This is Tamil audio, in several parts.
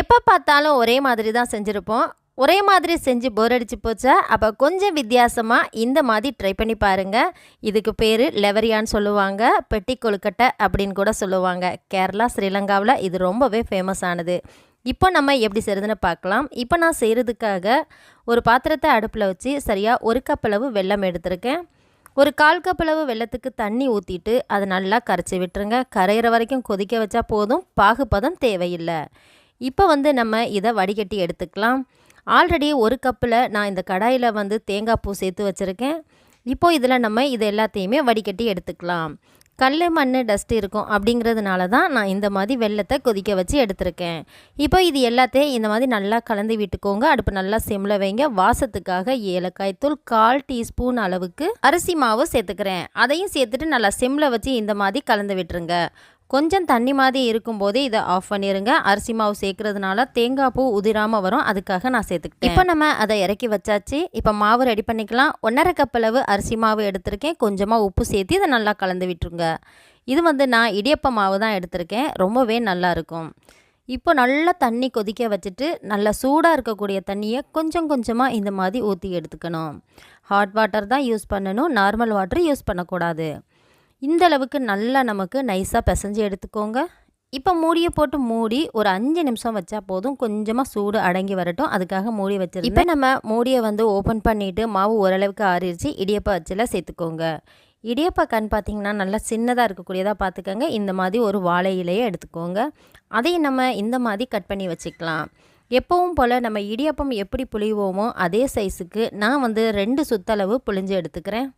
எப்போ பார்த்தாலும் ஒரே மாதிரி தான் செஞ்சுருப்போம். ஒரே மாதிரி செஞ்சு போர் அடிச்சு போச்சா அப்போ கொஞ்சம் வித்தியாசமாக இந்த மாதிரி ட்ரை பண்ணி பாருங்கள் இதுக்கு பேர் லெவரியான்னு சொல்லுவாங்க பெட்டி கொழுக்கட்டை அப்படின்னு கூட சொல்லுவாங்க. கேரளா ஸ்ரீலங்காவில் இது ரொம்பவே ஃபேமஸ் ஆனது. இப்போ நம்ம எப்படி செய்கிறதுன்னு பார்க்கலாம். இப்போ நான் செய்கிறதுக்காக ஒரு பாத்திரத்தை அடுப்பில் வச்சு சரியாக ஒரு கப் அளவு வெள்ளம் எடுத்திருக்கேன். ஒரு கால் கப் அளவு வெள்ளத்துக்கு தண்ணி ஊற்றிட்டு அதை நல்லா கரைச்சி விட்டுருங்க. கரையிற வரைக்கும் கொதிக்க வச்சா போதும். பாகுபதம் தேவையில்லை. இப்போ வந்து நம்ம இதை வடிகட்டி எடுத்துக்கலாம். ஆல்ரெடி ஒரு கப்பில் நான் இந்த கடாயில் வந்து தேங்காய் பூ சேர்த்து வச்சுருக்கேன். இப்போது இதில் நம்ம இது எல்லாத்தையுமே வடிகட்டி எடுத்துக்கலாம். கல் மண் டஸ்ட் இருக்கும் அப்படிங்கிறதுனால தான் நான் இந்த மாதிரி வெள்ளத்தை கொதிக்க வச்சு எடுத்திருக்கேன். இப்போ இது எல்லாத்தையும் இந்த மாதிரி நல்லா கலந்து விட்டுக்கோங்க. அடுப்பு நல்லா சிம்மில் வைங்க. வாசத்துக்காக ஏலக்காய் தூள் கால் டீஸ்பூன் அளவுக்கு அரிசி மாவு சேர்த்துக்கிறேன். அதையும் சேர்த்துட்டு நல்லா சிம்மில் வச்சு இந்த மாதிரி கலந்து விட்டுருங்க. கொஞ்சம் தண்ணி மாதிரி இருக்கும்போதே இதை ஆஃப் பண்ணிடுங்க அரிசி மாவு சேர்க்கறதுனால தேங்காய் பூ உதிராமல் வரும். அதுக்காக நான் சேர்த்துக்கிட்டேன். இப்போ நம்ம அதை இறக்கி வச்சாச்சு. இப்போ மாவு ரெடி பண்ணிக்கலாம். ஒன்றரை கப் அளவு அரிசி மாவு எடுத்திருக்கேன். கொஞ்சமாக உப்பு சேர்த்து இதை நல்லா கலந்து விட்டுருங்க. இது வந்து நான் இடியப்ப மாவு தான் எடுத்திருக்கேன். ரொம்பவே நல்லா இருக்கும். இப்போ நல்லா தண்ணி கொதிக்க வச்சுட்டு நல்லா சூடாக இருக்கக்கூடிய தண்ணியை கொஞ்சம் கொஞ்சமாக இந்த மாதிரி ஊற்றி எடுத்துக்கணும். ஹாட் வாட்டர் தான் யூஸ் பண்ணணும். நார்மல் வாட்டர் யூஸ் பண்ணக்கூடாது. இந்த அளவுக்கு நல்லா நமக்கு நைஸாக பிசைஞ்சு எடுத்துக்கோங்க. இப்போ மூடியை போட்டு மூடி ஒரு அஞ்சு நிமிஷம் வச்சா போதும். கொஞ்சமாக சூடு அடங்கி வரட்டும். அதுக்காக மூடி வச்சிருக்கோம் இப்போ நம்ம மூடியை வந்து ஓப்பன் பண்ணிவிட்டு மாவு ஓரளவுக்கு ஆறிடுச்சு இடியப்ப அச்சில் சேர்த்துக்கோங்க. இடியப்பா கண் பார்த்திங்கன்னா நல்லா சின்னதாக இருக்கக்கூடியதாக பார்த்துக்கோங்க இந்த மாதிரி ஒரு வாழை இலையை எடுத்துக்கோங்க. அதையும் நம்ம இந்த மாதிரி கட் பண்ணி வச்சுக்கலாம். எப்பவும் போல் நம்ம இடியப்பம் எப்படி புளிவோமோ அதே சைஸுக்கு நான் வந்து ரெண்டு சுத்தளவு புளிஞ்சு எடுத்துக்கிறேன்.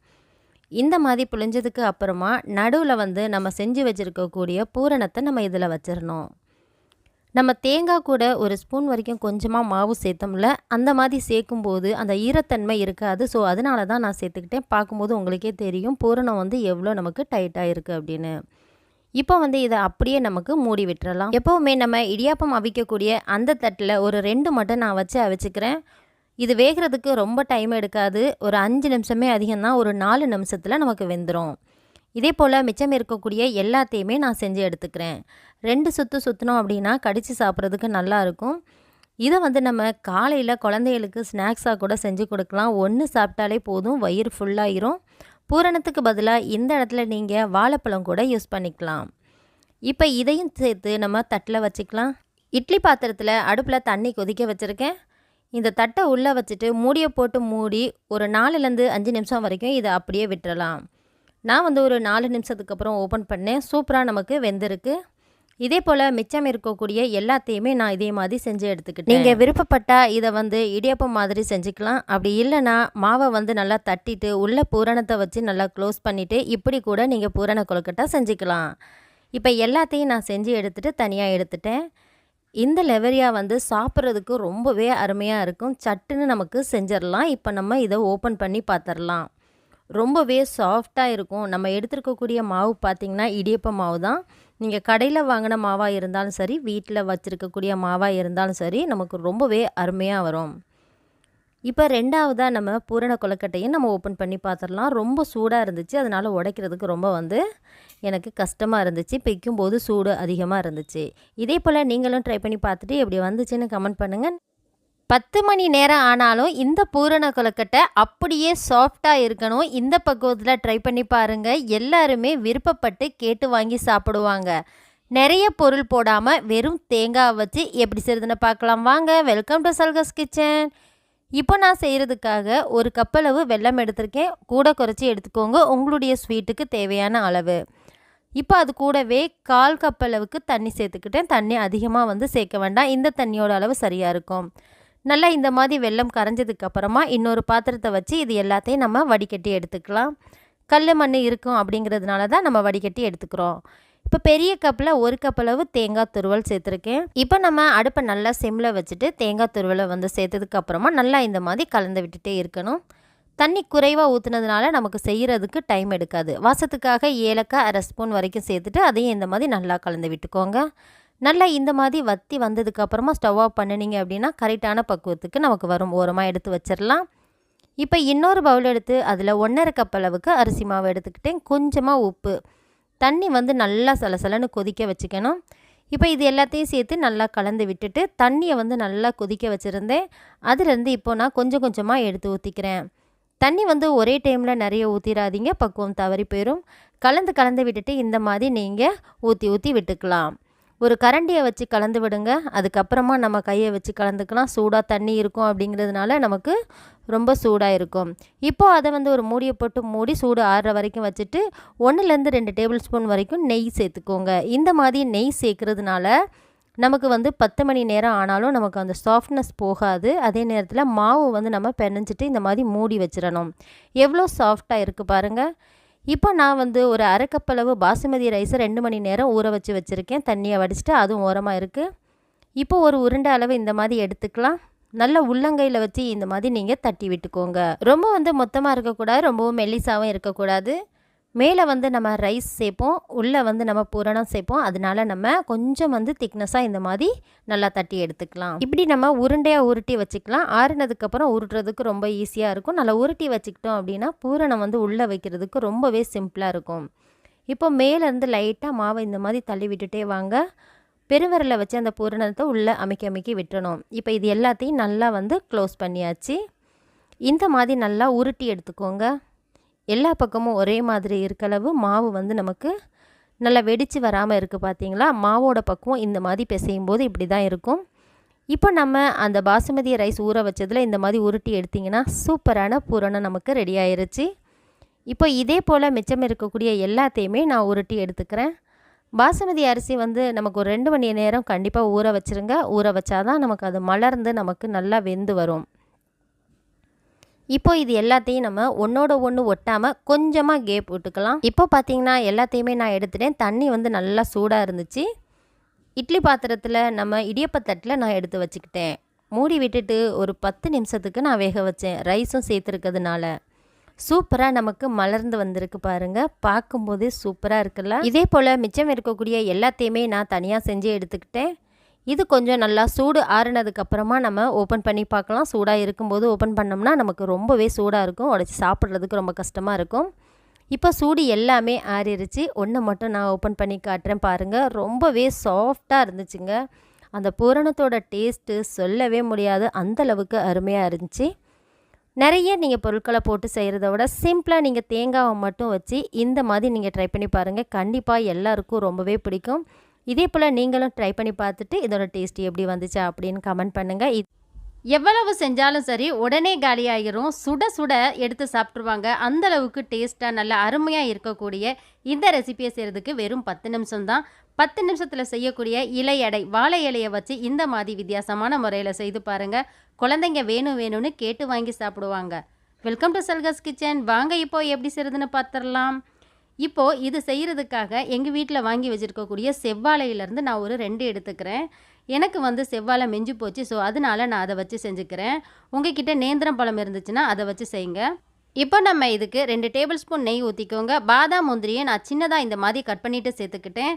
இந்த மாதிரி புழிஞ்சதுக்கு அப்புறமா நடுவில் வந்து நம்ம செஞ்சு வச்சுருக்கக்கூடிய பூரணத்தை நம்ம இதில் வச்சிடணும். நம்ம தேங்காய் கூட ஒரு ஸ்பூன் வரைக்கும் கொஞ்சமாக மாவு சேர்த்தோம்ல அந்த மாதிரி சேர்க்கும்போது அந்த ஈரத்தன்மை இருக்காது. ஸோ அதனால தான் நான் சேர்த்துக்கிட்டேன். பார்க்கும்போது உங்களுக்கே தெரியும் பூரணம் வந்து எவ்வளோ நமக்கு டைட்டாக இருக்குது அப்படின்னு. இப்போ வந்து இதை அப்படியே நமக்கு மூடி விட்டுறலாம். எப்போவுமே நம்ம இடியாப்பம் அவிக்கக்கூடிய அந்த தட்டில் ஒரு ரெண்டு மட்டும் நான் வச்சு அவிச்சுக்கிறேன். இது வேகிறதுக்கு ரொம்ப டைம் எடுக்காது. ஒரு அஞ்சு நிமிஷமே அதிகம்னா ஒரு நாலு நிமிஷத்தில் நமக்கு வெந்துடும் இதே போல் மிச்சம் இருக்கக்கூடிய எல்லாத்தையுமே நான் செஞ்சு எடுத்துக்கிறேன். ரெண்டு சுற்று சுற்றினோம் அப்படின்னா கடித்து சாப்பிட்றதுக்கு நல்லாயிருக்கும் இதை வந்து நம்ம காலையில் குழந்தைகளுக்கு ஸ்நாக்ஸாக கூட செஞ்சு கொடுக்கலாம். ஒன்று சாப்பிட்டாலே போதும் வயிறு ஃபுல்லாயிரும் பூரணத்துக்கு பதிலாக இந்த இடத்துல நீங்கள் வாழைப்பழம் கூட யூஸ் பண்ணிக்கலாம். இப்போ இதையும் சேர்த்து நம்ம தட்டில் வச்சுக்கலாம். இட்லி பாத்திரத்தில் அடுப்பில் தண்ணி கொதிக்க வச்சுருக்கேன். இந்த தட்டை உள்ளே வச்சுட்டு மூடியை போட்டு மூடி ஒரு நாலுலேருந்து அஞ்சு நிமிஷம் வரைக்கும் இதை அப்படியே விட்டுறலாம். நான் வந்து ஒரு நாலு நிமிஷத்துக்கு அப்புறம் ஓப்பன் பண்ணேன். சூப்பராக நமக்கு வெந்திருக்கு. இதே போல் மிச்சம் இருக்கக்கூடிய எல்லாத்தையுமே நான் இதே மாதிரி செஞ்சு எடுத்துக்கிட்டேன். நீங்கள் விருப்பப்பட்டால் இதை வந்து இடியப்பம் மாதிரி செஞ்சுக்கலாம். அப்படி இல்லைன்னா மாவை வந்து நல்லா தட்டிட்டு உள்ள பூரணத்தை வச்சு நல்லா க்ளோஸ் பண்ணிவிட்டு இப்படி கூட நீங்கள் பூரண கொழுக்கட்டை செஞ்சுக்கலாம். இப்போ எல்லாத்தையும் நான் செஞ்சு எடுத்துகிட்டு தனியாக எடுத்துட்டேன். இந்த லெவரியா வந்து சாப்பிட்றதுக்கு ரொம்பவே அருமையாக இருக்கும். சட்டுன்னு நமக்கு செஞ்சிடலாம். இப்போ நம்ம இதை ஓப்பன் பண்ணி பார்த்துடலாம் ரொம்பவே சாஃப்டாக இருக்கும். நம்ம எடுத்துருக்கக்கூடிய மாவு பார்த்திங்கன்னா இடியப்ப மாவு தான். நீங்கள் கடையில் வாங்கின மாவாக இருந்தாலும் சரி வீட்டில் வச்சுருக்கக்கூடிய மாவாக இருந்தாலும் சரி நமக்கு ரொம்பவே அருமையாக வரும். இப்போ ரெண்டாவதாக நம்ம பூரண கொழுக்கட்டையும் நம்ம ஓப்பன் பண்ணி பார்த்துடலாம். ரொம்ப சூடாக இருந்துச்சு. அதனால் உடைக்கிறதுக்கு ரொம்ப வந்து எனக்கு கஷ்டமாக இருந்துச்சு. பிக்கும் போது சூடு அதிகமாக இருந்துச்சு. இதே போல் நீங்களும் ட்ரை பண்ணி பார்த்துட்டு எப்படி வந்துச்சுன்னு கமெண்ட் பண்ணுங்கள் பத்து மணி நேரம் ஆனாலும் இந்த பூரண கொழுக்கட்டை அப்படியே சாஃப்டாக இருக்கணும். இந்த பக்குவத்தில் ட்ரை பண்ணி பாருங்கள் எல்லாருமே விருப்பப்பட்டு கேட்டு வாங்கி சாப்பிடுவாங்க. நிறைய பொருள் போடாமல் வெறும் தேங்காய் வச்சு எப்படி செய்யுதுன்னு பார்க்கலாம். வாங்க வெல்கம் டு சல்கஸ் கிச்சன் இப்போ நான் செய்கிறதுக்காக ஒரு கப்பளவு வெல்லம் எடுத்திருக்கேன். கூட குறைச்சி எடுத்துக்கோங்க. உங்களுடைய ஸ்வீட்டுக்கு தேவையான அளவு. இப்போ அது கூடவே கால் கப்பளவுக்கு தண்ணி சேர்த்துக்கிட்டேன். தண்ணி அதிகமாக வந்து சேர்க்க வேண்டாம். இந்த தண்ணியோட அளவு சரியாக இருக்கும். நல்லா இந்த மாதிரி வெள்ளம் கரைஞ்சதுக்கப்புறமா இன்னொரு பாத்திரத்தை வச்சு இது எல்லாத்தையும் நம்ம வடிகட்டி எடுத்துக்கலாம். கல் மண் இருக்கும் அப்படிங்கிறதுனால தான் நம்ம வடிகட்டி எடுத்துக்கிறோம். இப்போ பெரிய கப்பில் ஒரு கப் அளவு தேங்காய் துருவல் சேர்த்துருக்கேன். இப்போ நம்ம அடுப்பை நல்லா சிம்மில் வச்சுட்டு தேங்காய் துருவலை வந்து சேர்த்ததுக்கு அப்புறமா நல்லா இந்த மாதிரி கலந்து விட்டுட்டே இருக்கணும். தண்ணி குறைவாக ஊற்றுனதுனால நமக்கு செய்கிறதுக்கு டைம் எடுக்காது. வாசத்துக்காக ஏலக்காய் அரை ஸ்பூன் வரைக்கும் சேர்த்துட்டு அதையும் இந்த மாதிரி நல்லா கலந்து விட்டுக்கோங்க. நல்லா இந்த மாதிரி வத்தி வந்ததுக்கப்புறமா ஸ்டவ் ஆஃப் பண்ணினீங்க அப்படின்னா கரெக்டான பக்குவத்துக்கு நமக்கு வரும். ஓரமாக எடுத்து வச்சிடலாம். இப்போ இன்னொரு பவுல் எடுத்து அதில் ஒன்றரை கப் அளவுக்கு அரிசி மாவு எடுத்துக்கிட்டேன். கொஞ்சமாக உப்பு. தண்ணி வந்து நல்லா சலசலன்னு கொதிக்க வச்சுக்கணும். இப்போ இது எல்லாத்தையும் சேர்த்து நல்லா கலந்து விட்டுட்டு தண்ணியை வந்து நல்லா கொதிக்க வச்சுருந்தேன். அதுலேருந்து இப்போ நான் கொஞ்சம் கொஞ்சமாக எடுத்து ஊற்றிக்கிறேன் தண்ணி வந்து ஒரே டைமில் நிறைய ஊற்றிடாதீங்க பக்குவம் தவறி போயிடும் கலந்து கலந்து விட்டுட்டு இந்த மாதிரி நீங்கள் ஊற்றி ஊற்றி விட்டுக்கலாம். ஒரு கரண்டியை வச்சு கலந்து விடுங்க. அதுக்கப்புறமா நம்ம கையை வச்சு கலந்துக்கலாம். சூடாக தண்ணி இருக்கும் அப்படிங்கிறதுனால நமக்கு ரொம்ப சூடாக இருக்கும். இப்போ அதை வந்து ஒரு மூடியை போட்டு மூடி சூடு ஆறுற வரைக்கும் வச்சுட்டு ஒன்றுலேருந்து ரெண்டு டேபிள் ஸ்பூன் வரைக்கும் நெய் சேர்த்துக்கோங்க. இந்த மாதிரி நெய் சேர்க்குறதுனால நமக்கு வந்து பத்து மணி நேரம் ஆனாலும் நமக்கு அந்த சாஃப்ட்னஸ் போகாது. அதே நேரத்தில் மாவு வந்து நம்ம பெனஞ்சிட்டு இந்த மாதிரி மூடி வச்சிடணும். எவ்வளோ சாஃப்டாக இருக்குது பாருங்கள் இப்போ நான் வந்து ஒரு அரைக்கப்பளவு பாசுமதி ரைஸை ரெண்டு மணி நேரம் ஊற வச்சு வச்சுருக்கேன். தண்ணியை வடிச்சிட்டு அதுவும் ஓரமாக இருக்குது இப்போ ஒரு உருண்டை அளவு இந்த மாதிரி எடுத்துக்கலாம். நல்ல உள்ளங்கையில் வச்சு இந்த மாதிரி நீங்கள் தட்டி விட்டுக்கோங்க. ரொம்ப வந்து மொத்தமாக இருக்கக்கூடாது ரொம்பவும் மெல்லிசாவும் இருக்கக்கூடாது. மேலே வந்து நம்ம ரைஸ் சேர்ப்போம் உள்ளே வந்து நம்ம பூரணம் சேர்ப்போம். அதனால நம்ம கொஞ்சம் வந்து திக்னஸாக இந்த மாதிரி நல்லா தட்டி எடுத்துக்கலாம். இப்படி நம்ம உருண்டையாக உருட்டி வச்சுக்கலாம். ஆறுனதுக்கப்புறம் உருட்டுறதுக்கு ரொம்ப ஈஸியாக இருக்கும். நல்லா உருட்டி வச்சுக்கிட்டோம் அப்படின்னா பூரணம் வந்து உள்ளே வைக்கிறதுக்கு ரொம்பவே சிம்பிளாக இருக்கும். இப்போ மேலேருந்து லைட்டாக மாவை இந்த மாதிரி தள்ளி விட்டுட்டே வாங்க. பெருவிரலை வச்சு அந்த பூரணத்தை உள்ளே அமைக்கி அமைக்கி விட்டணும் இப்போ இது எல்லாத்தையும் நல்லா வந்து க்ளோஸ் பண்ணியாச்சு. இந்த மாதிரி நல்லா உருட்டி எடுத்துக்கோங்க. எல்லா பக்கமும் ஒரே மாதிரி இருக்களவு மாவு வந்து நமக்கு நல்லா வெடித்து வராமல் இருக்குது பார்த்தீங்களா மாவோட பக்குவம் இந்த மாதிரி பிசையும் போது இப்படி தான் இருக்கும். இப்போ நம்ம அந்த பாசுமதி ரைஸ் ஊற வச்சதில் இந்த மாதிரி உருட்டி எடுத்திங்கன்னா சூப்பரான பூரணம் நமக்கு ரெடி ஆயிருச்சு. இப்போ இதே போல் மிச்சம் இருக்கக்கூடிய எல்லாத்தையுமே நான் உருட்டி எடுத்துக்கிறேன். பாசுமதி அரிசி வந்து நமக்கு ஒரு ரெண்டு மணி நேரம் கண்டிப்பாக ஊற வச்சுருங்க. ஊற வச்சாதான் நமக்கு அது மலர்ந்து நமக்கு நல்லா வெந்து வரும். இப்போ இது எல்லாத்தையும் நம்ம ஒன்றோட ஒன்று ஒட்டாமல் கொஞ்சமாக கேப் விட்டுக்கலாம். இப்போ பார்த்தீங்கன்னா எல்லாத்தையுமே நான் எடுத்துட்டேன். தண்ணி வந்து நல்லா சூடாக இருந்துச்சு. இட்லி பாத்திரத்தில் நம்ம இடியப்பத்தட்டில் நான் எடுத்து வச்சுக்கிட்டேன். மூடி விட்டுட்டு ஒரு பத்து நிமிஷத்துக்கு நான் வேக வச்சேன். ரைஸும் சேர்த்துருக்கிறதுனால. சூப்பராக நமக்கு மலர்ந்து வந்திருக்கு பாருங்க. பார்க்கும்போதே சூப்பராக இருக்குல்ல? இதே போல் மிச்சம் இருக்கக்கூடிய எல்லாத்தையுமே நான் தனியாக செஞ்சு எடுத்துக்கிட்டேன். இது கொஞ்சம் நல்லா சூடு ஆறுனதுக்கு அப்புறமா நம்ம ஓப்பன் பண்ணி பார்க்கலாம். சூடாக இருக்கும்போது ஓப்பன் பண்ணோம்னா நமக்கு ரொம்பவே சூடாக இருக்கும். உடச்சி சாப்பிட்றதுக்கு ரொம்ப கஷ்டமாக இருக்கும். இப்போ சூடு எல்லாமே ஆறிடுச்சு ஒன்று மட்டும் நான் ஓப்பன் பண்ணி காட்டுறேன் பாருங்கள் ரொம்பவே சாஃப்டாக இருந்துச்சுங்க. அந்த பூரணத்தோட டேஸ்ட்டு சொல்லவே முடியாது. அந்தளவுக்கு அருமையாக இருந்துச்சு. நிறைய நீங்கள் பொருட்களை போட்டு செய்கிறத விட சிம்பிளாக நீங்கள் தேங்காவை மட்டும் வச்சு இந்த மாதிரி நீங்கள் ட்ரை பண்ணி பாருங்கள் கண்டிப்பாக எல்லாருக்கும் ரொம்பவே பிடிக்கும். இதே போல் நீங்களும் ட்ரை பண்ணி பார்த்துட்டு இதோட டேஸ்ட் எப்படி வந்துச்சா அப்படின்னு கமெண்ட் பண்ணுங்கள் இது எவ்வளவு செஞ்சாலும் சரி உடனே காலியாகிரும் சுட சுட எடுத்து சாப்பிட்ருவாங்க அந்த அளவுக்கு டேஸ்ட்டாக நல்ல அருமையாக இருக்கக்கூடிய இந்த ரெசிபியை செய்கிறதுக்கு வெறும் பத்து நிமிஷம் தான். பத்து நிமிஷத்தில் செய்யக்கூடிய இலை எடை வாழை இலையை வச்சு இந்த மாதிரி வித்தியாசமான முறையில் செய்து பாருங்கள் குழந்தைங்க வேணும் வேணும்னு கேட்டு வாங்கி சாப்பிடுவாங்க. வெல்கம் டு சல்கஸ் கிச்சன் வாங்க இப்போ எப்படி செய்கிறதுன்னு பார்த்துடலாம். இப்போது இது செய்கிறதுக்காக எங்கள் வீட்டில் வாங்கி வச்சுருக்கக்கூடிய செவ்வாழையிலேருந்து நான் ஒரு ரெண்டு எடுத்துக்கிறேன். எனக்கு வந்து செவ்வாழை மெஞ்சு போச்சு ஸோ அதனால நான் அதை வச்சு செஞ்சுக்கிறேன். உங்ககிட்ட நேந்திரம் பழம் இருந்துச்சுன்னா அதை வச்சு செய்யுங்க. இப்போ நம்ம இதுக்கு ரெண்டு டேபிள் ஸ்பூன் நெய் ஊற்றிக்கோங்க பாதாம் முந்திரியை நான் சின்னதாக இந்த மாதிரி கட் பண்ணிவிட்டு சேர்த்துக்கிட்டேன்.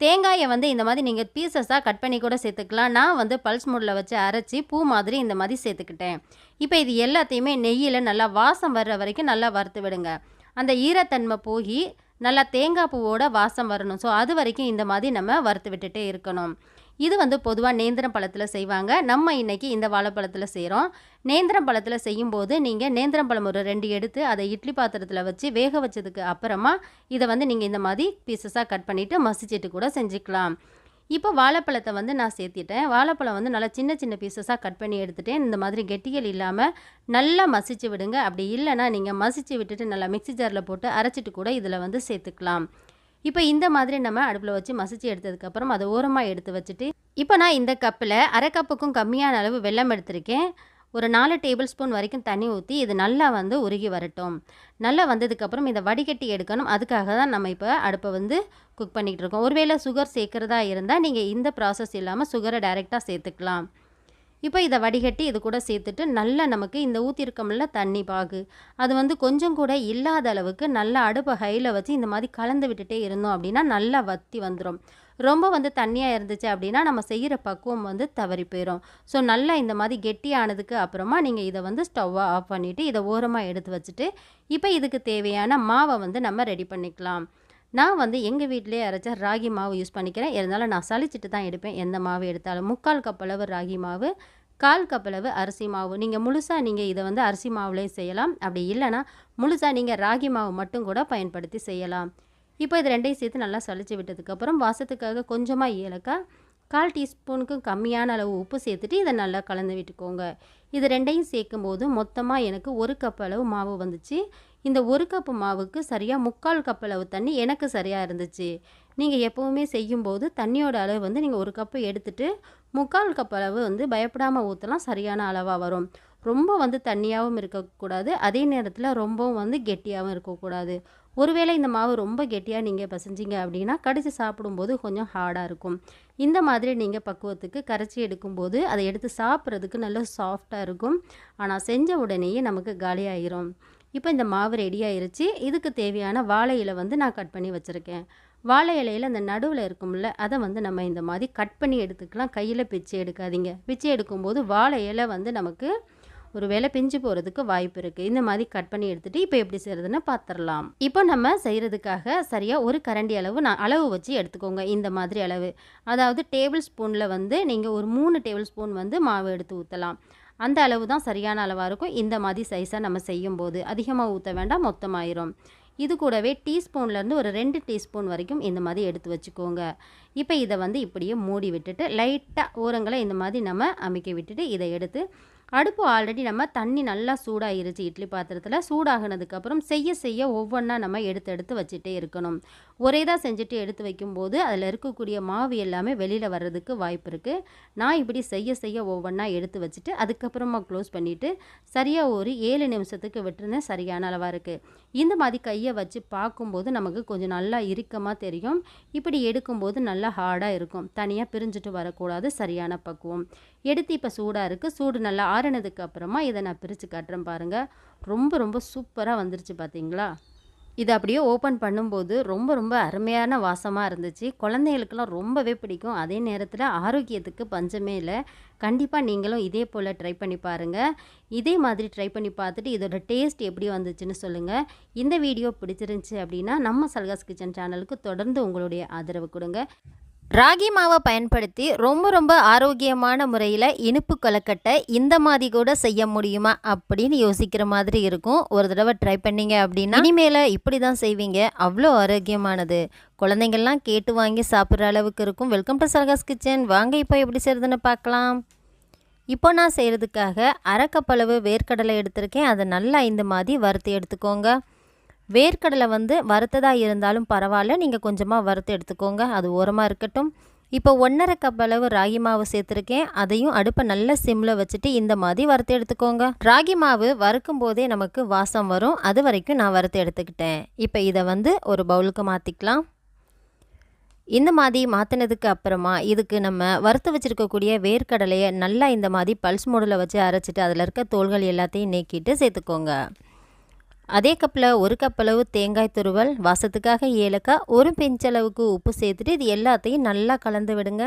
தேங்காயை வந்து இந்த மாதிரி நீங்கள் பீசஸாக கட் பண்ணி கூட சேர்த்துக்கலாம். நான் வந்து பல்ஸ் மூடில் வச்சு அரைச்சி பூ மாதிரி இந்த மாதிரி சேர்த்துக்கிட்டேன். இப்போ இது எல்லாத்தையுமே நெய்யில் நல்லா வாசம் வர்ற வரைக்கும் நல்லா வறுத்து விடுங்க. அந்த ஈரத்தன்மை போய் நல்லா தேங்காய் பூவோட வாசம் வரணும். ஸோ அது வரைக்கும் இந்த மாதிரி நம்ம வறுத்து விட்டுட்டே இருக்கணும். இது வந்து பொதுவாக நேந்திரம் பழத்தில் செய்வாங்க. நம்ம இன்றைக்கி இந்த வாழைப்பழத்தில் செய்கிறோம் நேந்திரம் பழத்தில் செய்யும்போது நீங்கள் நேந்திரம் பழம் ஒரு ரெண்டு எடுத்து அதை இட்லி பாத்திரத்தில் வச்சு வேக வச்சதுக்கு அப்புறமா இதை வந்து நீங்கள் இந்த மாதிரி பீசஸாக கட் பண்ணிவிட்டு மசிச்சிட்டு கூட செஞ்சுக்கலாம். இப்போ வாழைப்பழத்தை வந்து நான் சேர்த்திட்டேன். வாழைப்பழம் வந்து நல்லா சின்ன சின்ன பீசஸாக கட் பண்ணி எடுத்துகிட்டேன் இந்த மாதிரி கெட்டிகள் இல்லாமல் நல்லா மசிச்சு விடுங்க. அப்படி இல்லைன்னா நீங்கள் மசிச்சு விட்டுட்டு நல்லா மிக்சி ஜாரில் போட்டு அரைச்சிட்டு கூட இதில் வந்து சேர்த்துக்கலாம். இப்போ இந்த மாதிரி நம்ம அடுப்பில் வச்சு மசிச்சு எடுத்ததுக்கப்புறம் அதை ஓரமாக எடுத்து வச்சுட்டு இப்போ நான் இந்த கப்பில் அரை கப்புக்கும் கம்மியான அளவு வெள்ளம் எடுத்திருக்கேன். ஒரு நாலு டேபிள் ஸ்பூன் வரைக்கும் தண்ணி ஊற்றி இது நல்லா வந்து உருகி வரட்டும். நல்லா வந்ததுக்கப்புறம் இதை வடிகட்டி எடுக்கணும். அதுக்காக தான் நம்ம இப்போ அடுப்பை வந்து குக் பண்ணிகிட்டு இருக்கோம். ஒருவேளை சுகர் சேர்க்குறதா இருந்தால் நீங்கள் இந்த ப்ராசஸ் இல்லாமல் சுகரை டைரெக்டாக சேர்த்துக்கலாம். இப்போ இதை வடிகட்டி இது கூட சேர்த்துட்டு நல்லா நமக்கு இந்த ஊற்றிருக்கமில்ல தண்ணி பாகு அது வந்து கொஞ்சம் கூட இல்லாத அளவுக்கு நல்லா அடுப்பை ஹையில் வச்சு இந்த மாதிரி கலந்து விட்டுட்டே இருந்தோம் அப்படின்னா நல்லா வத்தி வந்துடும் ரொம்ப வந்து தண்ணியாக இருந்துச்சு அப்படின்னா நம்ம செய்கிற பக்குவம் வந்து தவறி போயிடும் ஸோ நல்லா இந்த மாதிரி கெட்டியானதுக்கு அப்புறமா நீங்கள் இதை வந்து ஸ்டவ்வை ஆஃப் பண்ணிவிட்டு இதை ஓரமாக எடுத்து வச்சுட்டு இப்போ இதுக்கு தேவையான மாவை வந்து நம்ம ரெடி பண்ணிக்கலாம். நான் வந்து எங்கள் வீட்டிலேயே அரைச்ச ராகி மாவு யூஸ் பண்ணிக்கிறேன். இருந்தாலும் நான் சளிச்சிட்டு தான் எடுப்பேன். எந்த மாவு எடுத்தாலும். முக்கால் கப் அளவு ராகி மாவு கால் கப் அளவு அரிசி மாவு. நீங்கள் முழுசாக நீங்கள் இதை வந்து அரிசி மாவுலேயே செய்யலாம். அப்படி இல்லைன்னா முழுசாக நீங்கள் ராகி மாவு மட்டும் கூட பயன்படுத்தி செய்யலாம். இப்போ இது ரெண்டையும் சேர்த்து நல்லா சளிச்சு விட்டதுக்கப்புறம் வாசத்துக்காக கொஞ்சமாக ஏலக்காய் கால் டீஸ்பூனுக்கு கம்மியான அளவு உப்பு சேர்த்துட்டு இதை நல்லா கலந்து விட்டுக்கோங்க. இது ரெண்டையும் சேர்க்கும் போது மொத்தமாக எனக்கு ஒரு கப் அளவு மாவு வந்துச்சு. இந்த ஒரு கப்பு மாவுக்கு சரியாக முக்கால் கப் அளவு தண்ணி எனக்கு சரியாக இருந்துச்சு. நீங்கள் எப்போவுமே செய்யும்போது தண்ணியோட அளவு வந்து நீங்கள் ஒரு கப்பு எடுத்துகிட்டு முக்கால் கப் அளவு வந்து பயப்படாமல் ஊற்றலாம் சரியான அளவாக வரும். ரொம்ப வந்து தண்ணியாகவும் இருக்கக்கூடாது. அதே நேரத்தில் ரொம்பவும் வந்து கெட்டியாகவும் இருக்கக்கூடாது. ஒருவேளை இந்த மாவு ரொம்ப கெட்டியாக நீங்கள் பசைஞ்சிங்க அப்படின்னா கடித்து சாப்பிடும்போது கொஞ்சம் ஹார்டாக இருக்கும். இந்த மாதிரி நீங்கள் பக்குவத்துக்கு கரைச்சி எடுக்கும்போது அதை எடுத்து சாப்பிட்றதுக்கு நல்ல சாஃப்டாக இருக்கும். ஆனால் செஞ்ச உடனேயே நமக்கு காலியாகிரும் இப்போ இந்த மாவு ரெடி ஆயிருச்சு. இதுக்கு தேவையான வாழை இலை வந்து நான் கட் பண்ணி வச்சுருக்கேன். வாழை இலையில் அந்த நடுவில் இருக்கும்ல அதை வந்து நம்ம இந்த மாதிரி கட் பண்ணி எடுத்துக்கலாம். கையில் பிச்சை எடுக்காதீங்க. பிச்சை எடுக்கும்போது வாழை இலை வந்து நமக்கு ஒரு வேளை பிஞ்சு போகிறதுக்கு வாய்ப்பு இருக்குது இந்த மாதிரி கட் பண்ணி எடுத்துகிட்டு இப்போ எப்படி செய்கிறதுன்னு பார்த்துடலாம் இப்போ நம்ம செய்கிறதுக்காக சரியாக ஒரு கரண்டி அளவு நான் அளவு வச்சு எடுத்துக்கோங்க. இந்த மாதிரி அளவு. அதாவது டேபிள் ஸ்பூனில் வந்து நீங்கள் ஒரு மூணு டேபிள் ஸ்பூன் வந்து மாவு எடுத்து ஊற்றலாம் அந்த அளவு தான் சரியான அளவாக இருக்கும். இந்த மாதிரி சைஸாக நம்ம செய்யும்போது அதிகமாக ஊற்ற வேண்டாம் மொத்தமாயிரும். இது கூடவே டீஸ்பூன்லேருந்து ஒரு ரெண்டு டீஸ்பூன் வரைக்கும் இந்த மாதிரி எடுத்து வச்சுக்கோங்க. இப்போ இதை வந்து இப்படியே மூடி விட்டுட்டு லைட்டாக ஓரங்களை இந்த மாதிரி நம்ம அமைக்க விட்டுட்டு இதை எடுத்து அடுப்பு ஆல்ரெடி நம்ம தண்ணி நல்லா சூடாயிருச்சு. இட்லி பாத்திரத்தில் சூடாகினதுக்கப்புறம் செய்ய செய்ய ஒவ்வொன்றா நம்ம எடுத்து எடுத்து வச்சுட்டே இருக்கணும். ஒரே தான் செஞ்சுட்டு எடுத்து வைக்கும்போது அதில் இருக்கக்கூடிய மாவு எல்லாமே வெளியில் வர்றதுக்கு வாய்ப்பு இருக்குது நான் இப்படி செய்ய செய்ய ஒவ்வொன்றா எடுத்து வச்சுட்டு அதுக்கப்புறமா க்ளோஸ் பண்ணிவிட்டு சரியாக ஒரு ஏழு நிமிஷத்துக்கு விட்டுருந்தேன். சரியான அளவாக இருக்குது இந்த மாதிரி கையை வச்சு பார்க்கும்போது நமக்கு கொஞ்சம் நல்லா இறுக்கமாக தெரியும். இப்படி எடுக்கும்போது நல்லா ஹார்டாக இருக்கும். தனியாக பிரிஞ்சுட்டு வரக்கூடாது. சரியான பக்குவம். எடுத்து இப்போ சூடாக இருக்குது சூடு நல்லா ஆறினதுக்கு அப்புறமா இதை நான் பிரித்து காட்டுறேன் பாருங்கள் ரொம்ப ரொம்ப சூப்பராக வந்துருச்சு பார்த்தீங்களா இது அப்படியே ஓப்பன் பண்ணும்போது ரொம்ப ரொம்ப அருமையான வாசமாக இருந்துச்சு. குழந்தைகளுக்கெல்லாம் ரொம்பவே பிடிக்கும். அதே நேரத்தில் ஆரோக்கியத்துக்கு பஞ்சமே இல்லை. கண்டிப்பாக நீங்களும் இதே போல் ட்ரை பண்ணி பாருங்கள் இதே மாதிரி ட்ரை பண்ணி பார்த்துட்டு இதோட டேஸ்ட் எப்படி வந்துச்சுன்னு சொல்லுங்கள் இந்த வீடியோ பிடிச்சிருந்துச்சி அப்படின்னா நம்ம சல்காஸ் கிச்சன் சேனலுக்கு தொடர்ந்து உங்களுடைய ஆதரவு கொடுங்க. ராகி மாவை பயன்படுத்தி ரொம்ப ரொம்ப ஆரோக்கியமான முறையில் இனிப்பு கொலக்கட்டை இந்த மாதிரி கூட செய்ய முடியுமா அப்படின்னு யோசிக்கிற மாதிரி இருக்கும். ஒரு தடவை ட்ரை பண்ணீங்க அப்படின்னா இனிமேல இப்படி தான் செய்வீங்க. அவ்வளோ ஆரோக்கியமானது. குழந்தைங்கள்லாம் கேட்டு வாங்கி சாப்பிட்ற அளவுக்கு இருக்கும். வெல்கம் டு சரகாஸ் கிச்சன் வாங்க இப்போ எப்படி செய்கிறதுன்னு பார்க்கலாம். இப்போ நான் செய்கிறதுக்காக அரைக்கப்பளவு வேர்க்கடலை எடுத்திருக்கேன். அதை நல்லா இந்த மாதிரி வறுத்து எடுத்துக்கோங்க. வேர்க்கடலை வந்து வறுத்ததாக இருந்தாலும் பரவாயில்ல. நீங்கள் கொஞ்சமாக வறுத்து எடுத்துக்கோங்க. அது ஓரமாக இருக்கட்டும். இப்போ ஒன்றரை கப் அளவு ராகி மாவு சேர்த்துருக்கேன். அதையும் அடுப்பை நல்ல சிம்மில் வச்சுட்டு இந்த மாதிரி வறுத்து எடுத்துக்கோங்க. ராகி மாவு வறுக்கும் போதே நமக்கு வாசம் வரும். அது வரைக்கும் நான் வறுத்து எடுத்துக்கிட்டேன். இப்போ இதை வந்து ஒரு பவுலுக்கு மாற்றிக்கலாம் இந்த மாதிரி மாற்றினதுக்கு அப்புறமா இதுக்கு நம்ம வறுத்து வச்சுருக்கக்கூடிய வேர்க்கடலையை நல்லா இந்த மாதிரி பல்ஸ் மோடில் வச்சு அரைச்சிட்டு அதில் இருக்க தோள்கள் எல்லாத்தையும் நீக்கிட்டு சேர்த்துக்கோங்க. அதே கப்பில் ஒரு கப் அளவு தேங்காய் துருவல் வாசத்துக்காக ஏலக்காய் ஒரு பெஞ்சளவுக்கு உப்பு சேர்த்துட்டு இது எல்லாத்தையும் நல்லா கலந்து விடுங்க.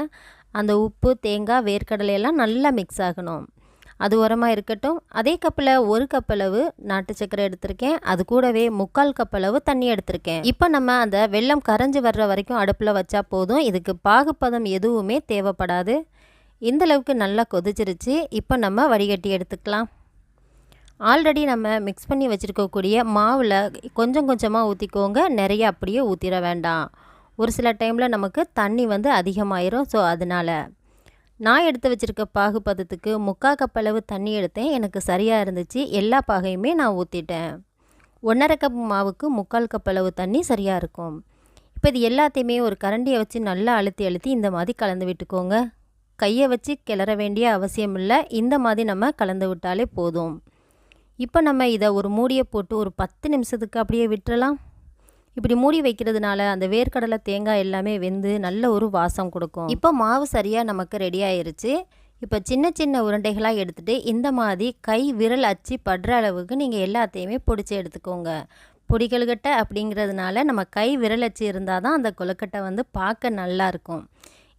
அந்த உப்பு தேங்காய் வேர்க்கடலையெல்லாம் நல்லா மிக்ஸ் ஆகணும். அது உரமாக இருக்கட்டும். அதே கப்பில் ஒரு கப் அளவு நாட்டு சக்கரை எடுத்திருக்கேன். அது கூடவே முக்கால் கப் அளவு தண்ணி எடுத்திருக்கேன். இப்போ நம்ம அந்த வெள்ளம் கரைஞ்சி வர்ற வரைக்கும் அடுப்பில் வச்சா போதும். இதுக்கு பாகுப்பதம் எதுவுமே தேவைப்படாது. இந்த அளவுக்கு நல்லா கொதிச்சிருச்சு. இப்போ நம்ம வடிகட்டி எடுத்துக்கலாம். ஆல்ரெடி நம்ம மிக்ஸ் பண்ணி வச்சுருக்கக்கூடிய மாவில் கொஞ்சம் கொஞ்சமாக ஊற்றிக்கோங்க நிறைய அப்படியே ஊற்றிட வேண்டாம். ஒரு சில டைமில் நமக்கு தண்ணி வந்து அதிகமாயிரும். ஸோ அதனால் நான் எடுத்து வச்சுருக்க பாகு பதத்துக்கு முக்கால் கப் அளவு தண்ணி எடுத்தேன். எனக்கு சரியாக இருந்துச்சு. எல்லா பாகையுமே நான் ஊற்றிட்டேன் ஒன்றரை கப் மாவுக்கு முக்கால் கப் அளவு தண்ணி சரியாக இருக்கும். இப்போ இது எல்லாத்தையுமே ஒரு கரண்டியை வச்சு நல்லா அழுத்தி அழுத்தி இந்த மாதிரி கலந்து விட்டுக்கோங்க. கையை வச்சு கிளற வேண்டிய அவசியம் இல்லை. இந்த மாதிரி நம்ம கலந்து விட்டாலே போதும். இப்போ நம்ம இதை ஒரு மூடியை போட்டு ஒரு பத்து நிமிஷத்துக்கு அப்படியே விட்டுறலாம். இப்படி மூடி வைக்கிறதுனால அந்த வேர்க்கடலை தேங்காய் எல்லாமே வெந்து நல்ல ஒரு வாசம் கொடுக்கும். இப்போ மாவு சரியாக நமக்கு ரெடி ஆயிருச்சு. இப்போ சின்ன சின்ன உருண்டைகளாக எடுத்துகிட்டு இந்த மாதிரி கை விரல் அச்சு படுற அளவுக்கு நீங்கள் எல்லாத்தையுமே பிடிச்சி எடுத்துக்கோங்க. பொடிகள்கட்டை அப்படிங்கிறதுனால நம்ம கை விரல் அச்சு இருந்தால் தான் அந்த கொழுக்கட்டை வந்து பார்க்க நல்லாயிருக்கும்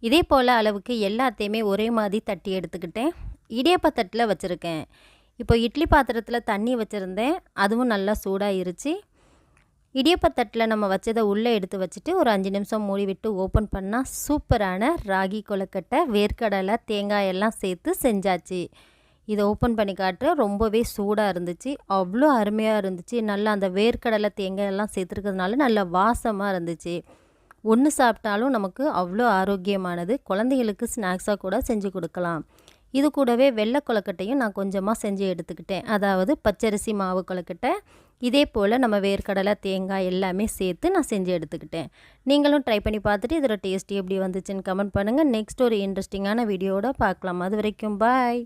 இதே போல் அளவுக்கு எல்லாத்தையுமே ஒரே மாதிரி தட்டி எடுத்துக்கிட்டேன். இடியப்ப தட்டில் வச்சுருக்கேன். இப்போ இட்லி பாத்திரத்தில் தண்ணி வச்சுருந்தேன். அதுவும் நல்லா சூடாகிருச்சு இடியப்பத்தட்டில் நம்ம வச்சதை உள்ளே எடுத்து வச்சுட்டு ஒரு அஞ்சு நிமிஷம் மூடி விட்டு ஓப்பன் பண்ணால் சூப்பரான ராகி கொலக்கட்டை வேர்க்கடலை தேங்காய் எல்லாம் சேர்த்து செஞ்சாச்சு. இதை ஓப்பன் பண்ணி காட்டு ரொம்பவே சூடாக இருந்துச்சு. அவ்வளோ அருமையாக இருந்துச்சு. நல்லா அந்த வேர்க்கடலை தேங்காய் எல்லாம் சேர்த்துருக்கிறதுனால நல்லா வாசமாக இருந்துச்சு. ஒன்று சாப்பிட்டாலும் நமக்கு அவ்வளோ ஆரோக்கியமானது. குழந்தைகளுக்கு ஸ்நாக்ஸாக கூட செஞ்சு கொடுக்கலாம். இது கூடவே வெள்ளை கொழுக்கட்டையும் நான் கொஞ்சமாக செஞ்சு எடுத்துக்கிட்டேன். அதாவது பச்சரிசி மாவு கொழுக்கட்டை இதே போல் நம்ம வேர்க்கடலை தேங்காய் எல்லாமே சேர்த்து நான் செஞ்சு எடுத்துக்கிட்டேன். நீங்களும் ட்ரை பண்ணி பார்த்துட்டு இதோட டேஸ்ட் எப்படி வந்துச்சுன்னு கமெண்ட் பண்ணுங்கள் நெக்ஸ்ட் ஒரு இன்ட்ரெஸ்டிங்கான வீடியோவோட பார்க்கலாம். அது வரைக்கும் பாய்